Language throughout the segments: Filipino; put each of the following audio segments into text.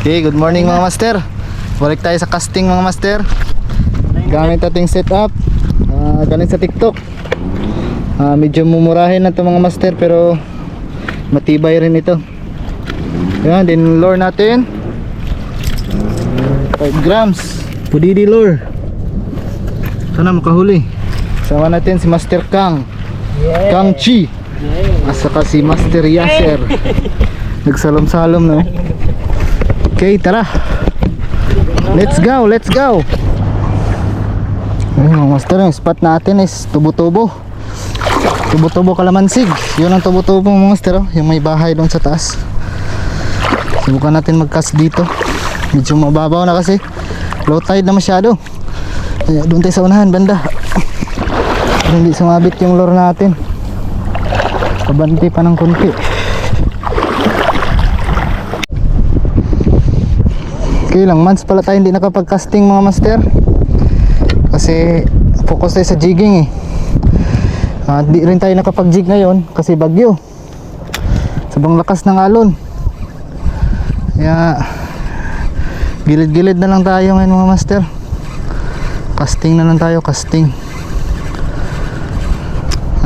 Okay, good morning mga master. Balik tayo sa casting mga master. Gamit ating setup. Uh, galing sa TikTok. Ah, medyo mumurahin na to mga master pero matibay rin ito. Yan, din lure natin. 5 grams. Pudidi lure. Sana makahuli. Sama natin si Master Kang. Kang Chi. At saka si Master Yasser. Nagsalom-salom no. Okay, tara. Let's go, let's go. Ayun master, yung spot natin is tubo-tubo. Tubo-tubo kalamansig. Yun ang tubo-tubo master, oh. yung may bahay doon sa taas. Subukan natin mag-cast dito. Medyo mababaw na kasi. Low tide na masyado. Kaya doon tayo sa unahan, banda. Hindi sumabit yung lure natin. Pabanti pa ng konti. Okay lang, months pala tayo hindi nakapag-casting mga master. Kasi focus tayo sa jigging eh. Ah, di rin tayo nakapag-jig ngayon kasi bagyo. Sabang lakas ng alon. Kaya gilid-gilid na lang tayo ngayon mga master. Casting na lang tayo, casting.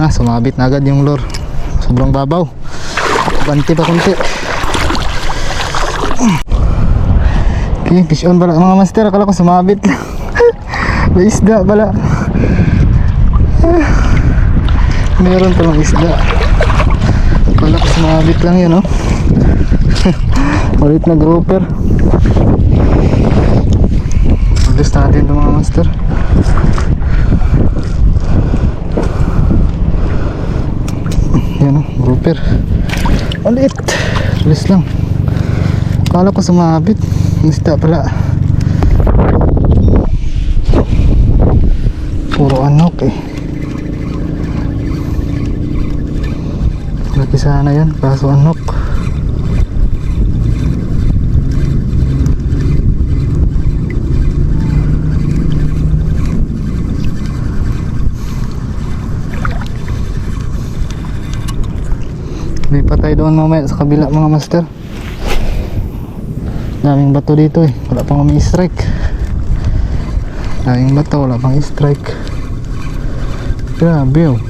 Ah, sumabit na agad yung lure. Sobrang babaw. Banti pa konti. Okay, fish on pala mga master. Akala ko sumabit. May isda pala. Meron palang isda. Akala ko sumabit lang yun, oh. Ulit na grouper. Alis natin ito mga master. Yan, oh, grouper. Ulit. Alis lang. Akala ko sumabit. Isda pala. Puro anok eh. Lagi sana yan, kaso anok. Lipat tayo doon mamaya sa kabila mga master. Daming bato dito eh. Wala pang umi strike. Daming bato, wala pang strike. Grabe oh.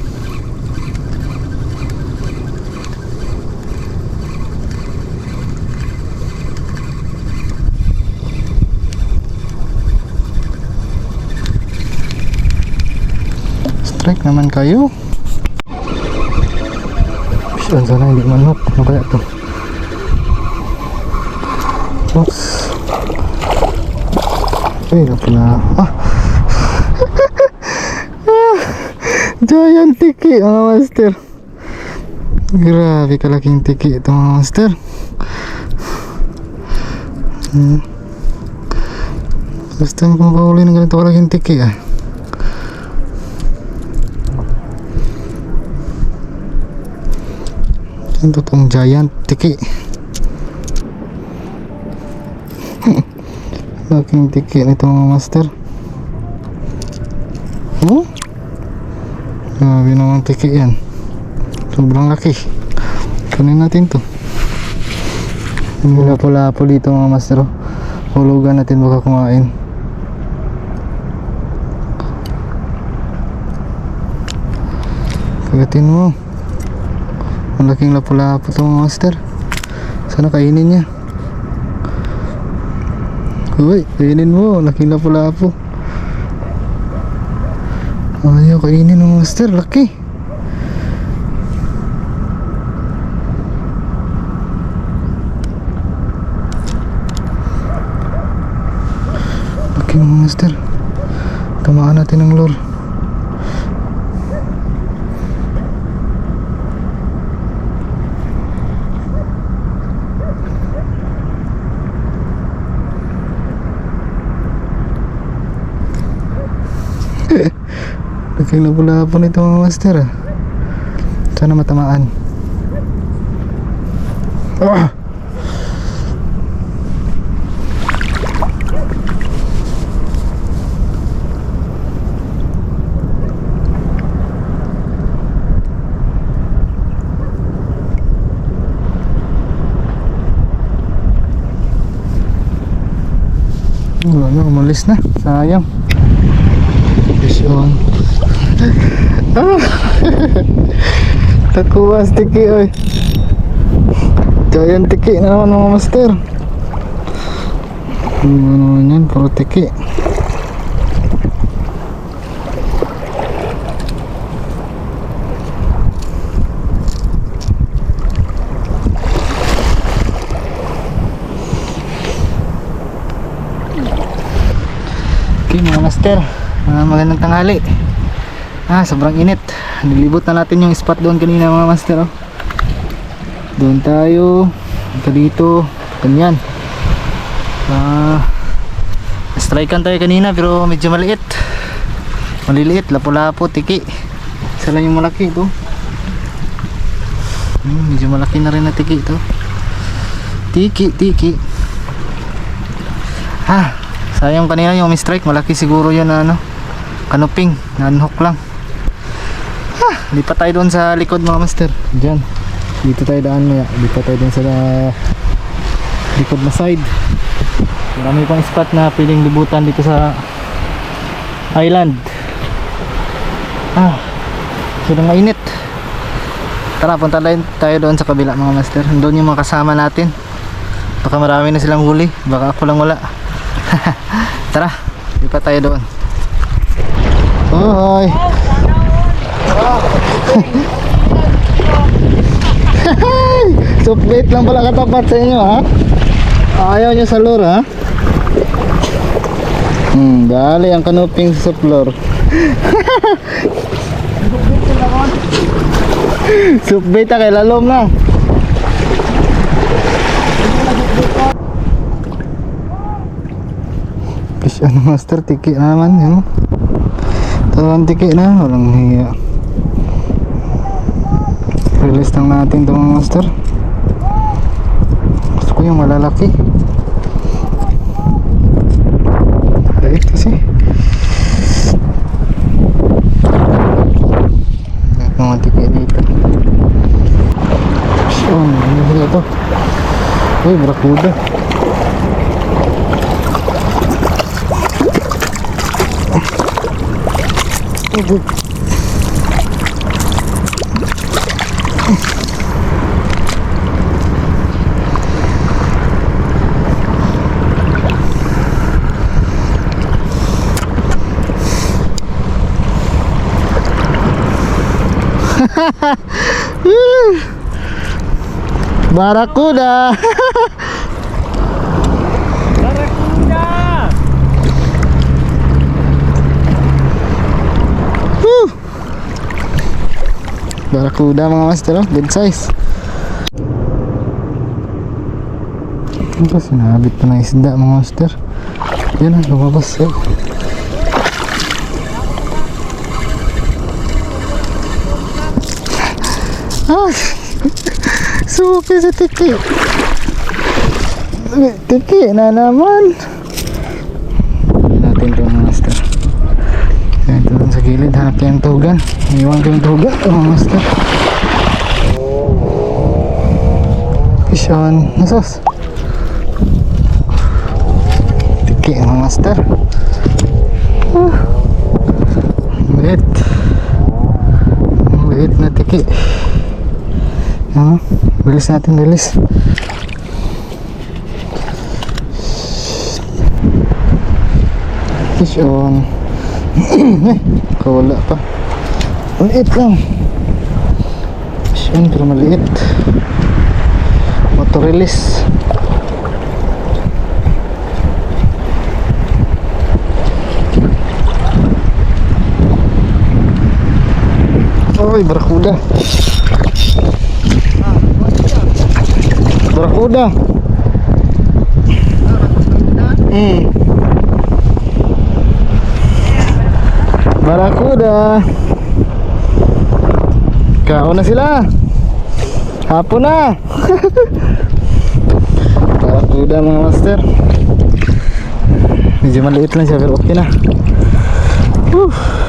Strike naman kayo. Saan sana hindi manok? Ano kaya to? Ay, naku na. Ah! Giant tiki, mga master. Grabe kalaking tiki ito, mga master. Hmm. First time kong kahuli ng ganito kalaking tiki, ah. Yung totoong giant tiki. Laking tiki nito mga master. Oh? Grabe naman tiki yan. Sobrang laki. Kunin natin to. Yung lapo-lapo dito mga master. oh. Hulugan natin baka kumain. Kagatin mo. Malaking lapo-lapo to mga master. Sana kainin niya. Uy, kainin mo. Laking lapo-lapo. Ayaw kainin mga master. Laki. Laki mga master. Tamaan natin ng lure. Laking labo-labo nito mga master ah. Sana matamaan. Ah! Wala na, umalis na. Sayang. Fish on. Ah! Takuwas tiki oy. Giant tiki na naman mga master. Ano naman yan, puro tiki. Okay mga master, ah, magandang tanghali. Ah, sobrang init. Nilibot na natin yung spot doon kanina mga master. Oh. Doon tayo. Ito dito. Ganyan. Ah, strikean tayo kanina pero medyo maliit. Maliliit, lapo-lapo, tiki. Isa lang yung malaki ito. Hmm, medyo malaki na rin na tiki ito. Tiki, tiki. Ah, sayang kanina yung strike. Malaki siguro yun na ano. Kanuping, na-unhook lang. Lipat tayo doon sa likod mga master. Diyan. Dito tayo daan maya. Lipat tayo doon sa ah, likod na side. Marami pang spot na pwedeng libutan dito sa island. Ah, sino mainit. Tara, punta tayo, tayo doon sa kabila mga master. Doon yung mga kasama natin. Baka marami na silang huli. Baka ako lang wala. Tara, lipat tayo doon. Oh, hi. Suplit lang pala katapat sa inyo ha. Ayaw nyo sa lure ha. Hmm, dali ang kanuping sa floor. Suplit kay lalom na. Fish ano master tiki na naman yun. Tawang tiki na, walang hiya. Release lang natin ito mga master. Gusto ko yung malalaki. Dahil kasi. Mga tiki dito. Siyun, ano sila to? Uy, barakuda. Barakuda. Woo! Barakuda mga master, oh. good size. Ito sinabit pa ng isda mga master. Yan ang lumabas eh. Ah! Suki sa tiki. Tiki na naman. Natin ito mga master. Ito sa gilid, hanap tayong tugan. Iwan ko yung tugan, mga master. Fish on. Nasos. Tiki, mga master. Ah. Liit. Liit na tiki. Ah, bilis natin, bilis. Fish on. eh, kawala pa. Maliit lang. Fish on, pero maliit. Auto release. Oy, barakuda. Barakuda. Hmm. Barakuda. Kaon na sila. Hapon na. Barakuda mga master. Medyo maliit lang siya pero okay na. Whew.